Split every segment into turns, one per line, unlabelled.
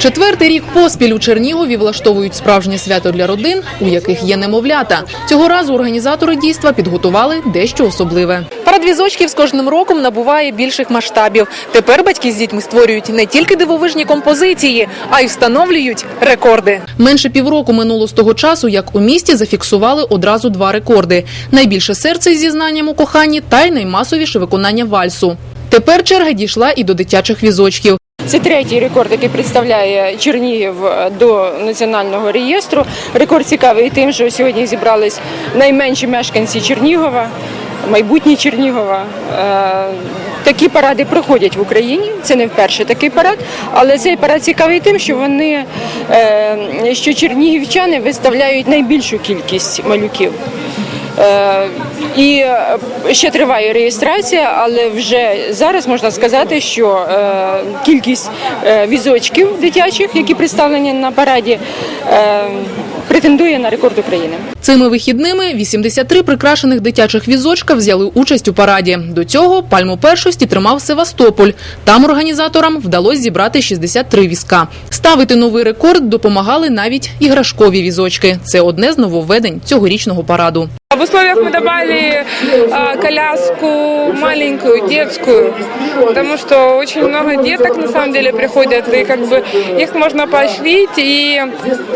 Четвертий рік поспіль у Чернігові влаштовують справжнє свято для родин, у яких є немовлята. Цього разу організатори дійства підготували дещо особливе. Парад візочків з кожним роком набуває більших масштабів. Тепер батьки з дітьми створюють не тільки дивовижні композиції, а й встановлюють рекорди. Менше півроку минуло з того часу, як у місті зафіксували одразу два рекорди: найбільше серце з зізнанням у коханні та й наймасовіше виконання вальсу. Тепер черга дійшла і до дитячих візочків.
Це третій рекорд, який представляє Чернігів е, до національного реєстру. Рекорд цікавий тим, що сьогодні зібрались найменші мешканці Чернігова, майбутні Чернігова. Е, Такі паради проходять в Україні. Це не вперше такий парад, але цей парад цікавий тим, що вони е, що чернігівчани виставляють найбільшу кількість малюків. І е, ще триває реєстрація, але вже зараз можна сказати, що е, кількість е, візочків дитячих, які представлені на параді, претендує на рекорд України.
Цими вихідними 83 прикрашених дитячих візочка взяли участь у параді. До цього пальму першості тримав Севастополь. Там організаторам вдалося зібрати 63 візка. Ставити новий рекорд допомагали навіть іграшкові візочки. Це одне з нововведень цьогорічного параду.
В условиях мы добавили а, коляску маленькую, детскую, потому что очень много деток на самом деле приходят, и как бы их можно поощрить, и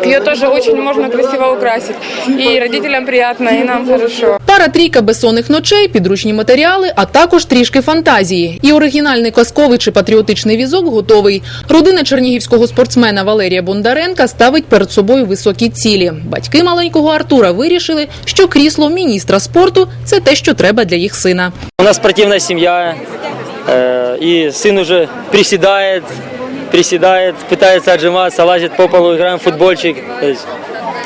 ее тоже очень можно красиво украсить. И родителям приятно, и нам хорошо.
Пара трійка безсонних ночей, підручні матеріали, а також трішки фантазії. І оригінальний казковий чи патріотичний візок готовий. Родина чернігівського спортсмена Валерія Бондаренка ставить перед собою високі цілі. Батьки маленького Артура вирішили, що крісло міністра спорту це те, що треба для їх сина.
У нас спортивная семья, э, и сын уже приседает, приседает, пытается отжиматься, лазит по полу, играем в футбольчик. То есть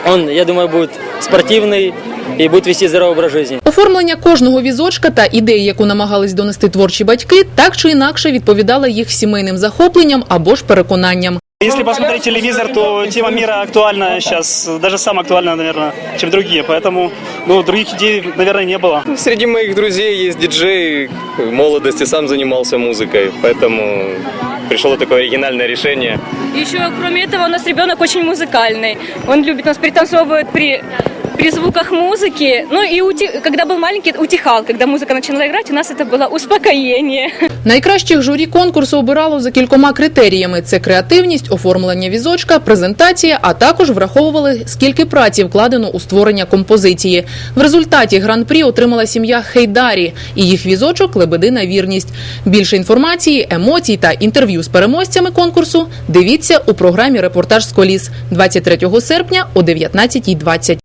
он, я думаю, будет спортивный и будет вести здоровый образ жизни.
Оформлення кожного візочка та ідеї, яку намагались донести творчі батьки, так чи інакше відповідала їх сімейним захопленням або ж переконанням.
Если посмотреть телевизор, то тема мира актуальна сейчас, даже самая актуальная, наверное, чем другие. Поэтому ну, других идей, наверное, не было.
Среди моих друзей есть диджей, в молодости сам занимался музыкой, поэтому пришло такое оригинальное решение.
Еще, кроме этого, у нас ребенок очень музыкальный. Он любит нас пританцовывает при при звуках музыки. Ну и ути- когда был маленький, утихал. Когда музыка начинала играть, у нас это было успокоение.
Найкращих журі конкурсу обирало за кількома критеріями: це креативність, оформлення візочка, презентація, а також враховували, скільки праці вкладено у створення композиції. В результаті гран-прі отримала сім'я Хейдарі і їх візочок Лебедина вірність. Більше інформації, емоцій та інтерв'ю з переможцями конкурсу дивіться у програмі Репортаж з коліс 23 серпня о 19.20.